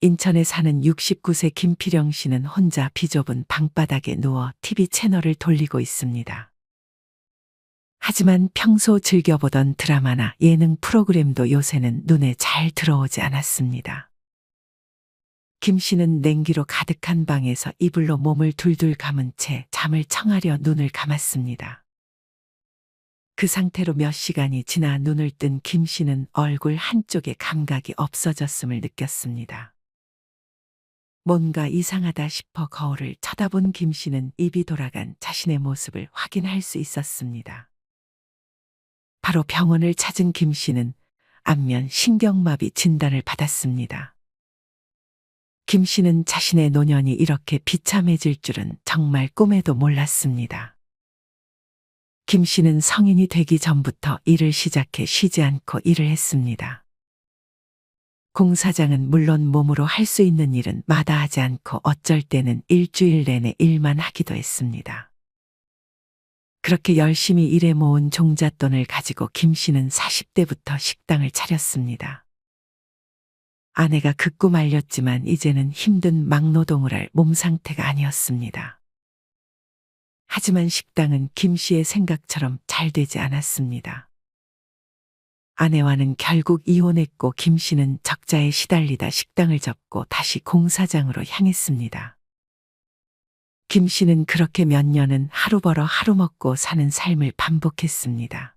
인천에 사는 69세 김필영 씨는 혼자 비좁은 방바닥에 누워 TV 채널을 돌리고 있습니다. 하지만 평소 즐겨보던 드라마나 예능 프로그램도 요새는 눈에 잘 들어오지 않았습니다. 김 씨는 냉기로 가득한 방에서 이불로 몸을 둘둘 감은 채 잠을 청하려 눈을 감았습니다. 그 상태로 몇 시간이 지나 눈을 뜬 김 씨는 얼굴 한쪽에 감각이 없어졌음을 느꼈습니다. 뭔가 이상하다 싶어 거울을 쳐다본 김 씨는 입이 돌아간 자신의 모습을 확인할 수 있었습니다. 바로 병원을 찾은 김 씨는 안면 신경마비 진단을 받았습니다. 김 씨는 자신의 노년이 이렇게 비참해질 줄은 정말 꿈에도 몰랐습니다. 김 씨는 성인이 되기 전부터 일을 시작해 쉬지 않고 일을 했습니다. 공사장은 물론 몸으로 할 수 있는 일은 마다하지 않고 어쩔 때는 일주일 내내 일만 하기도 했습니다. 그렇게 열심히 일해 모은 종잣돈을 가지고 김 씨는 40대부터 식당을 차렸습니다. 아내가 극구 말렸지만 이제는 힘든 막노동을 할 몸 상태가 아니었습니다. 하지만 식당은 김 씨의 생각처럼 잘 되지 않았습니다. 아내와는 결국 이혼했고 김 씨는 적자에 시달리다 식당을 접고 다시 공사장으로 향했습니다. 김 씨는 그렇게 몇 년은 하루 벌어 하루 먹고 사는 삶을 반복했습니다.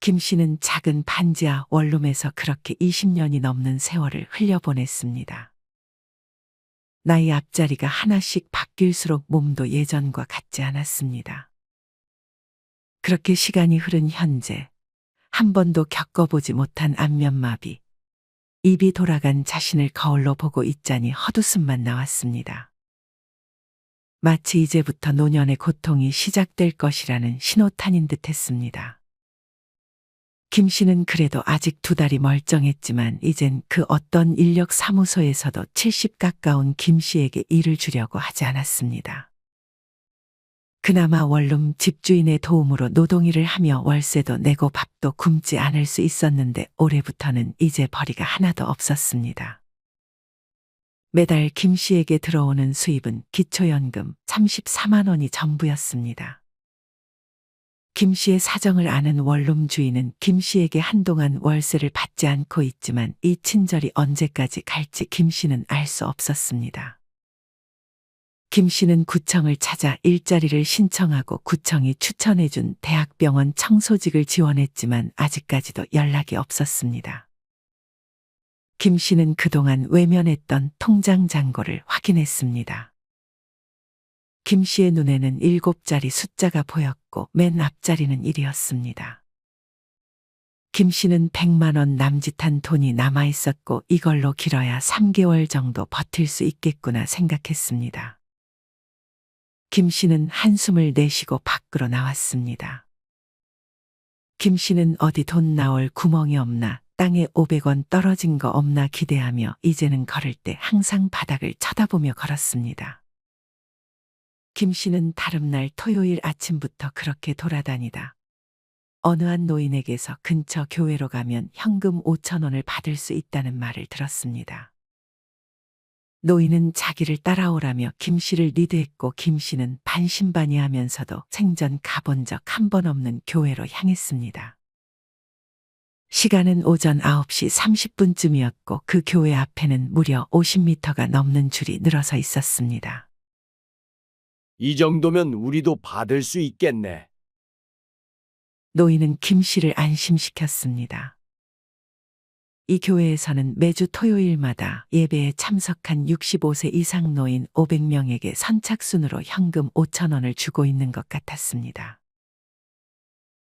김 씨는 작은 반지하 원룸에서 그렇게 20년이 넘는 세월을 흘려보냈습니다. 나이 앞자리가 하나씩 바뀔수록 몸도 예전과 같지 않았습니다. 그렇게 시간이 흐른 현재, 한 번도 겪어보지 못한 안면마비, 입이 돌아간 자신을 거울로 보고 있자니 헛웃음만 나왔습니다. 마치 이제부터 노년의 고통이 시작될 것이라는 신호탄인 듯 했습니다. 김 씨는 그래도 아직 두 달이 멀쩡했지만 이젠 그 어떤 인력 사무소에서도 70 가까운 김 씨에게 일을 주려고 하지 않았습니다. 그나마 원룸 집주인의 도움으로 노동일을 하며 월세도 내고 밥도 굶지 않을 수 있었는데 올해부터는 이제 벌이가 하나도 없었습니다. 매달 김 씨에게 들어오는 수입은 기초연금 34만 원이 전부였습니다. 김 씨의 사정을 아는 원룸 주인은 김 씨에게 한동안 월세를 받지 않고 있지만 이 친절이 언제까지 갈지 김 씨는 알 수 없었습니다. 김 씨는 구청을 찾아 일자리를 신청하고 구청이 추천해준 대학병원 청소직을 지원했지만 아직까지도 연락이 없었습니다. 김 씨는 그동안 외면했던 통장 잔고를 확인했습니다. 김 씨의 눈에는 일곱 자리 숫자가 보였고 맨 앞자리는 1이었습니다. 김 씨는 100만 원 남짓한 돈이 남아 있었고 이걸로 길어야 3개월 정도 버틸 수 있겠구나 생각했습니다. 김 씨는 한숨을 내쉬고 밖으로 나왔습니다. 김 씨는 어디 돈 나올 구멍이 없나 땅에 500원 떨어진 거 없나 기대하며 이제는 걸을 때 항상 바닥을 쳐다보며 걸었습니다. 김 씨는 다름날 토요일 아침부터 그렇게 돌아다니다 어느 한 노인에게서 근처 교회로 가면 현금 5천 원을 받을 수 있다는 말을 들었습니다. 노인은 자기를 따라오라며 김 씨를 리드했고 김 씨는 반신반의하면서도 생전 가본 적 한 번 없는 교회로 향했습니다. 시간은 오전 9시 30분쯤이었고 그 교회 앞에는 무려 50m가 넘는 줄이 늘어서 있었습니다. 이 정도면 우리도 받을 수 있겠네. 노인은 김 씨를 안심시켰습니다. 이 교회에서는 매주 토요일마다 예배에 참석한 65세 이상 노인 500명에게 선착순으로 현금 5천 원을 주고 있는 것 같았습니다.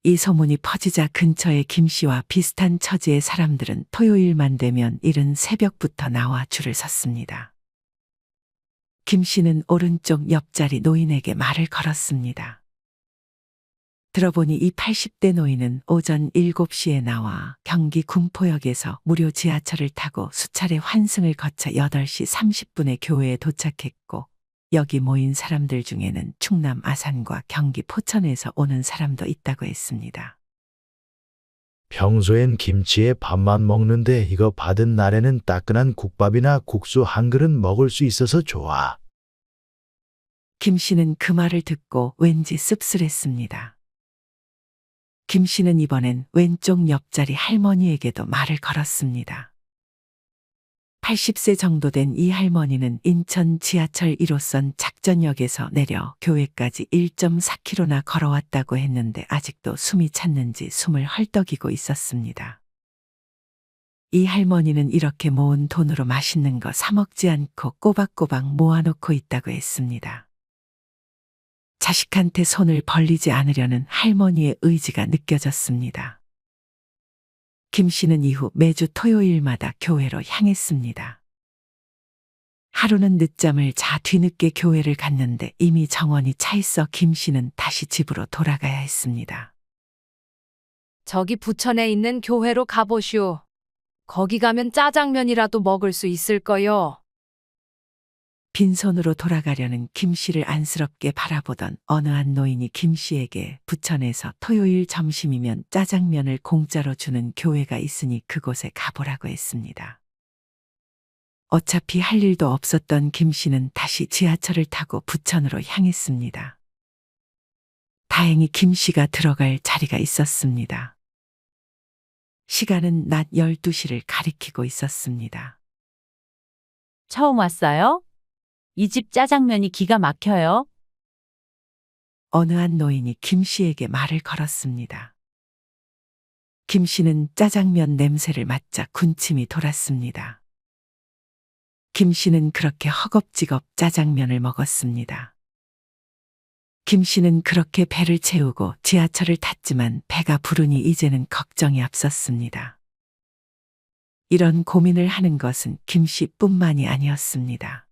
이 소문이 퍼지자 근처의 김 씨와 비슷한 처지의 사람들은 토요일만 되면 이른 새벽부터 나와 줄을 섰습니다. 김 씨는 오른쪽 옆자리 노인에게 말을 걸었습니다. 들어보니 이 80대 노인은 오전 7시에 나와 경기 군포역에서 무료 지하철을 타고 수차례 환승을 거쳐 8시 30분에 교회에 도착했고 여기 모인 사람들 중에는 충남 아산과 경기 포천에서 오는 사람도 있다고 했습니다. 평소엔 김치에 밥만 먹는데 이거 받은 날에는 따끈한 국밥이나 국수 한 그릇 먹을 수 있어서 좋아. 김 씨는 그 말을 듣고 왠지 씁쓸했습니다. 김 씨는 이번엔 왼쪽 옆자리 할머니에게도 말을 걸었습니다. 80세 정도 된 이 할머니는 인천 지하철 1호선 작전역에서 내려 교회까지 1.4km나 걸어왔다고 했는데 아직도 숨이 찼는지 숨을 헐떡이고 있었습니다. 이 할머니는 이렇게 모은 돈으로 맛있는 거 사먹지 않고 꼬박꼬박 모아놓고 있다고 했습니다. 자식한테 손을 벌리지 않으려는 할머니의 의지가 느껴졌습니다. 김 씨는 이후 매주 토요일마다 교회로 향했습니다. 하루는 늦잠을 자 뒤늦게 교회를 갔는데 이미 정원이 차 있어 김 씨는 다시 집으로 돌아가야 했습니다. 저기 부천에 있는 교회로 가보시오. 거기 가면 짜장면이라도 먹을 수 있을 거요. 빈손으로 돌아가려는 김 씨를 안쓰럽게 바라보던 어느 한 노인이 김 씨에게 부천에서 토요일 점심이면 짜장면을 공짜로 주는 교회가 있으니 그곳에 가보라고 했습니다. 어차피 할 일도 없었던 김 씨는 다시 지하철을 타고 부천으로 향했습니다. 다행히 김 씨가 들어갈 자리가 있었습니다. 시간은 낮 12시를 가리키고 있었습니다. 처음 왔어요? 이 집 짜장면이 기가 막혀요. 어느 한 노인이 김 씨에게 말을 걸었습니다. 김 씨는 짜장면 냄새를 맡자 군침이 돌았습니다. 김 씨는 그렇게 허겁지겁 짜장면을 먹었습니다. 김 씨는 그렇게 배를 채우고 지하철을 탔지만 배가 부르니 이제는 걱정이 앞섰습니다. 이런 고민을 하는 것은 김 씨뿐만이 아니었습니다.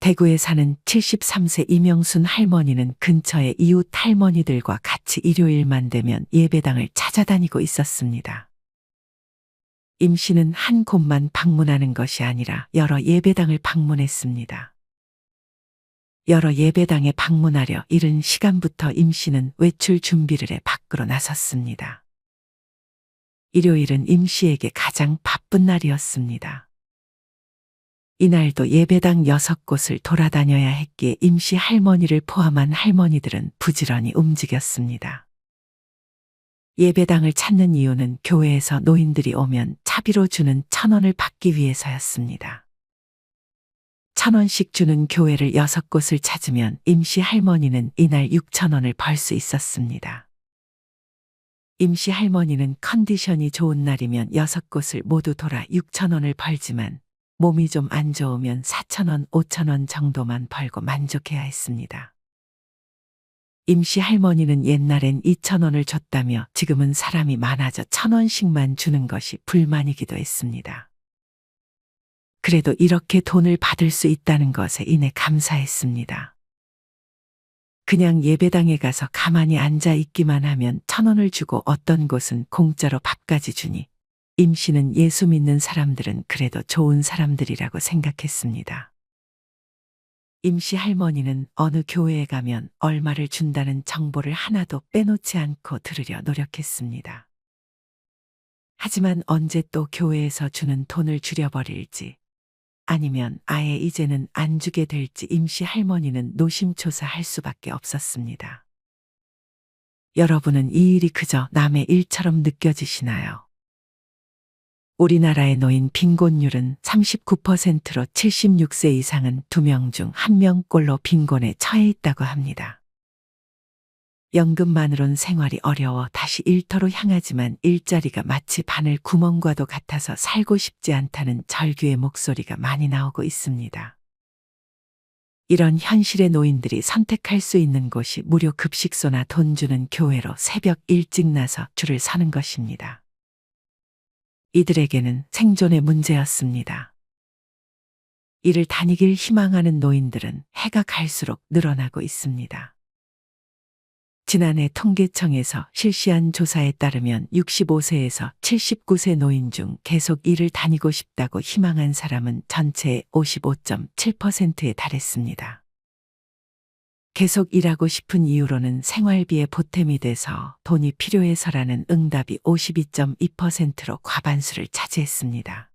대구에 사는 73세 이명순 할머니는 근처의 이웃 할머니들과 같이 일요일만 되면 예배당을 찾아다니고 있었습니다. 임 씨는 한 곳만 방문하는 것이 아니라 여러 예배당을 방문했습니다. 여러 예배당에 방문하려 이른 시간부터 임 씨는 외출 준비를 해 밖으로 나섰습니다. 일요일은 임 씨에게 가장 바쁜 날이었습니다. 이날도 예배당 여섯 곳을 돌아다녀야 했기에 임시 할머니를 포함한 할머니들은 부지런히 움직였습니다. 예배당을 찾는 이유는 교회에서 노인들이 오면 차비로 주는 천 원을 받기 위해서였습니다. 천 원씩 주는 교회를 여섯 곳을 찾으면 임시 할머니는 이날 6천 원을 벌 수 있었습니다. 임시 할머니는 컨디션이 좋은 날이면 여섯 곳을 모두 돌아 6천 원을 벌지만 몸이 좀 안 좋으면 4천 원, 5천 원 정도만 벌고 만족해야 했습니다. 임시 할머니는 옛날엔 2천 원을 줬다며 지금은 사람이 많아져 천 원씩만 주는 것이 불만이기도 했습니다. 그래도 이렇게 돈을 받을 수 있다는 것에 인해 감사했습니다. 그냥 예배당에 가서 가만히 앉아 있기만 하면 천 원을 주고 어떤 곳은 공짜로 밥까지 주니 임 씨는 예수 믿는 사람들은 그래도 좋은 사람들이라고 생각했습니다. 임씨 할머니는 어느 교회에 가면 얼마를 준다는 정보를 하나도 빼놓지 않고 들으려 노력했습니다. 하지만 언제 또 교회에서 주는 돈을 줄여버릴지 아니면 아예 이제는 안 주게 될지 임씨 할머니는 노심초사할 수밖에 없었습니다. 여러분은 이 일이 그저 남의 일처럼 느껴지시나요? 우리나라의 노인 빈곤율은 39%로 76세 이상은 2명 중 1명꼴로 빈곤에 처해 있다고 합니다. 연금만으론 생활이 어려워 다시 일터로 향하지만 일자리가 마치 바늘 구멍과도 같아서 살고 싶지 않다는 절규의 목소리가 많이 나오고 있습니다. 이런 현실의 노인들이 선택할 수 있는 곳이 무료 급식소나 돈 주는 교회로 새벽 일찍 나서 줄을 서는 것입니다. 이들에게는 생존의 문제였습니다. 이를 다니길 희망하는 노인들은 해가 갈수록 늘어나고 있습니다. 지난해 통계청에서 실시한 조사에 따르면 65세에서 79세 노인 중 계속 일을 다니고 싶다고 희망한 사람은 전체의 55.7%에 달했습니다. 계속 일하고 싶은 이유로는 생활비에 보탬이 돼서 돈이 필요해서라는 응답이 52.2%로 과반수를 차지했습니다.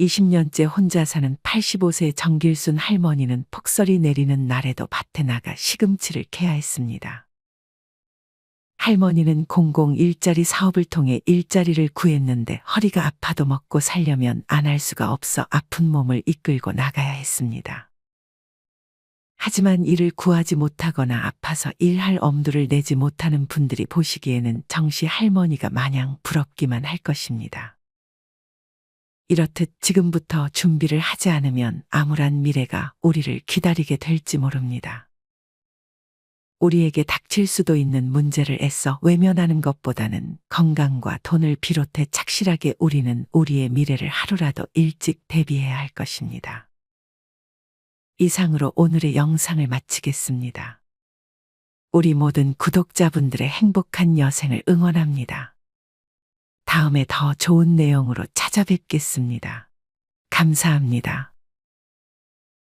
20년째 혼자 사는 85세 정길순 할머니는 폭설이 내리는 날에도 밭에 나가 시금치를 캐야 했습니다. 할머니는 공공 일자리 사업을 통해 일자리를 구했는데 허리가 아파도 먹고 살려면 안 할 수가 없어 아픈 몸을 이끌고 나가야 했습니다. 하지만 일을 구하지 못하거나 아파서 일할 엄두를 내지 못하는 분들이 보시기에는 정시 할머니가 마냥 부럽기만 할 것입니다. 이렇듯 지금부터 준비를 하지 않으면 암울한 미래가 우리를 기다리게 될지 모릅니다. 우리에게 닥칠 수도 있는 문제를 애써 외면하는 것보다는 건강과 돈을 비롯해 착실하게 우리는 우리의 미래를 하루라도 일찍 대비해야 할 것입니다. 이상으로 오늘의 영상을 마치겠습니다. 우리 모든 구독자분들의 행복한 여생을 응원합니다. 다음에 더 좋은 내용으로 찾아뵙겠습니다. 감사합니다.